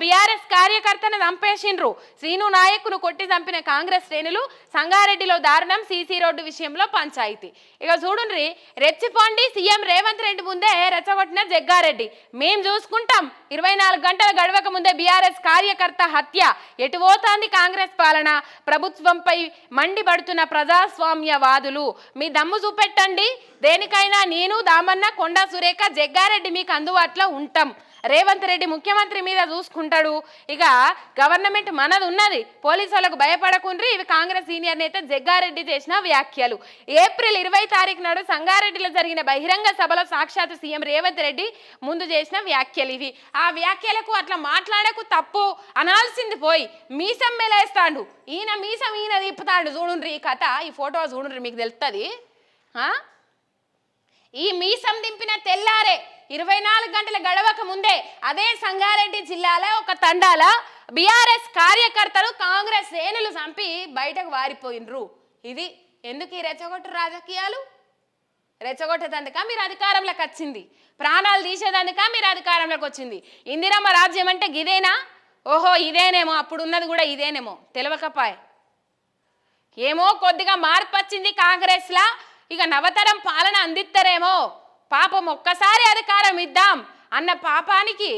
BRS కార్యకర్తను చంపేసిండ్రు. శ్రీను నాయకును కొట్టి చంపిన కాంగ్రెస్ శ్రేణులు సంగారెడ్డిలో దారుణం సీసీ రోడ్డు విషయంలో పంచాయతీ. ఇక చూడుండ్రి రెచ్చిపోండి సీఎం రేవంత్ రెడ్డి ముందే రెచ్చగొట్టిన జగ్గారెడ్డి. మేం చూసుకుంటాం ఇరవై నాలుగు గంటల గడవక ముందే బీఆర్ఎస్ కార్యకర్త హత్య. ఎటు పోతాంది కాంగ్రెస్ పాలన? ప్రభుత్వంపై మండిపడుతున్న ప్రజాస్వామ్యవాదులు. మీ దమ్ము చూపెట్టండి. దేనికైనా నేను దామన్న కొండా సురేఖ జగ్గారెడ్డి మీకు అందుబాటులో ఉంటాం. రేవంత్ రెడ్డి ముఖ్యమంత్రి మీద చూసుకుంటాడు. ఇక గవర్నమెంట్ మనది ఉన్నది. పోలీసు వాళ్ళకు భయపడకుండ్రి ఇవి కాంగ్రెస్ సీనియర్ నేత జగ్గారెడ్డి చేసిన వ్యాఖ్యలు. ఏప్రిల్ ఇరవై తారీఖు నాడు సంగారెడ్డిలో జరిగిన బహిరంగ సభలో సాక్షాత్ సీఎం రేవంత్ రెడ్డి ముందు చేసిన వ్యాఖ్యలు ఇవి. ఆ వ్యాఖ్యలకు అట్లా మాట్లాడకు తప్పు అనాల్సింది పోయి మీసం మెలేస్తాడు. ఈయన మీసం ఈయన తిప్పుతాడు. చూడుండ్రి ఈ కథ. ఈ ఫోటో చూడుండ్రి మీకు తెలుస్తుంది ఈ మీసం దింపిన తెల్లారే ఇరవై నాలుగు గంటల గడవక ముందే అదే సంగారెడ్డి జిల్లాలో ఒక తండాల బీఆర్ఎస్ కార్యకర్తలు కాంగ్రెస్ శ్రేణులు చంపి బయటకు వారిపోయినరు. ఇది ఎందుకు ఈ రెచ్చగొట్టు రాజకీయాలు? రెచ్చగొట్టేదందుక మీరు అధికారంలోకి వచ్చింది? ప్రాణాలు తీసేదందుక మీరు అధికారంలోకి వచ్చింది? ఇందిరమ్మ రాజ్యం అంటే గిదేనా? ఓహో ఇదేనేమో అప్పుడు ఉన్నది కూడా ఇదేనేమో తెలియకపాయ్ ఏమో కొద్దిగా మార్పు వచ్చింది కాంగ్రెస్లా ఇక నవతరం పాలన అందిస్తారేమో పాపం ఒక్కసారి అధికారం ఇద్దాం అన్న పాపానికి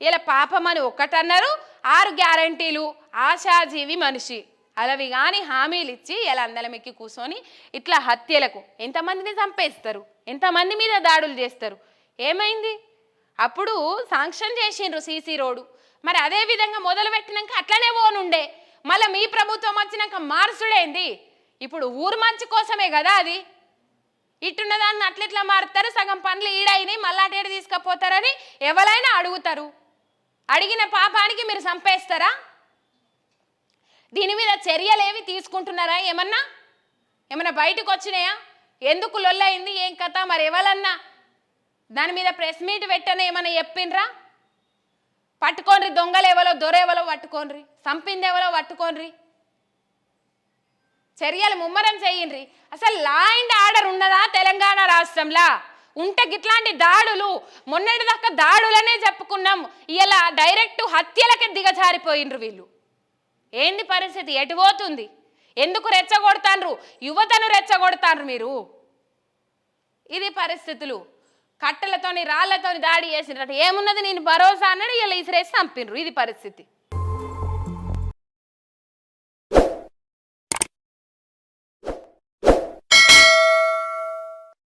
ఇలా పాపం అని ఒక్కటన్నారు. ఆరు గ్యారంటీలు ఆశాజీవి మనిషి. అలవి కానీ హామీలు ఇచ్చి ఇలా అందలమెక్కి కూర్చొని ఇట్లా హత్యలకు ఎంతమందిని చంపేస్తారు? ఎంతమంది మీద దాడులు చేస్తారు? ఏమైంది? అప్పుడు శాంక్షన్ చేసిండ్రు సీసీ రోడ్డు. మరి అదే విధంగా మొదలు పెట్టినాక అట్లనే పోనుండే. మళ్ళీ మీ ప్రభుత్వం వచ్చినాక మార్చుడేంది ఇప్పుడు ఊరు మంచి కోసమే కదా అది. ఇట్టున్న దాన్ని అట్లెట్లా మారుతారు సగం పనులు ఈడైనాయి మళ్ళా అటేడు తీసుకుపోతారని ఎవరైనా అడుగుతారు. అడిగిన పాపానికి మీరు చంపేస్తారా? దీని మీద చర్యలేవి తీసుకుంటున్నారా? ఏమన్నా? ఏమన్నా బయటకు వచ్చినాయా? ఎందుకు లొల్లయింది? ఏం కథ? మరి ఎవరన్నా దాని మీద ప్రెస్ మీట్ పెట్టని ఏమన్నా చెప్పిండ్రా? పట్టుకోండి దొంగలు ఎవరో దొరెవలో పట్టుకోండి సంపింది ఎవరో పట్టుకోండి చర్యలు ముమ్మరం చేయండి అసలు లా అండ్ ఆర్డర్ ఉన్నదా తెలంగాణ రాష్ట్రంలో? ఉంటే గిట్లాంటి దాడులు మొన్నటి దాకా దాడులనే చెప్పుకున్నాం. ఇలా డైరెక్ట్ హత్యలకే దిగజారిపోయిండ్రు వీళ్ళు. ఏంది పరిస్థితి? ఎటుపోతుంది ఎందుకు రెచ్చగొడతాన్రు యువతను రెచ్చగొడతాండ్రు మీరు. ఇది పరిస్థితులు. కట్టెలతోని రాళ్ళతోని దాడి చేసినట్టు ఏమున్నది నేను భరోసా అన్నాడు ఇలా ఇసిరేసి చంపిండ్రు. ఇది పరిస్థితి.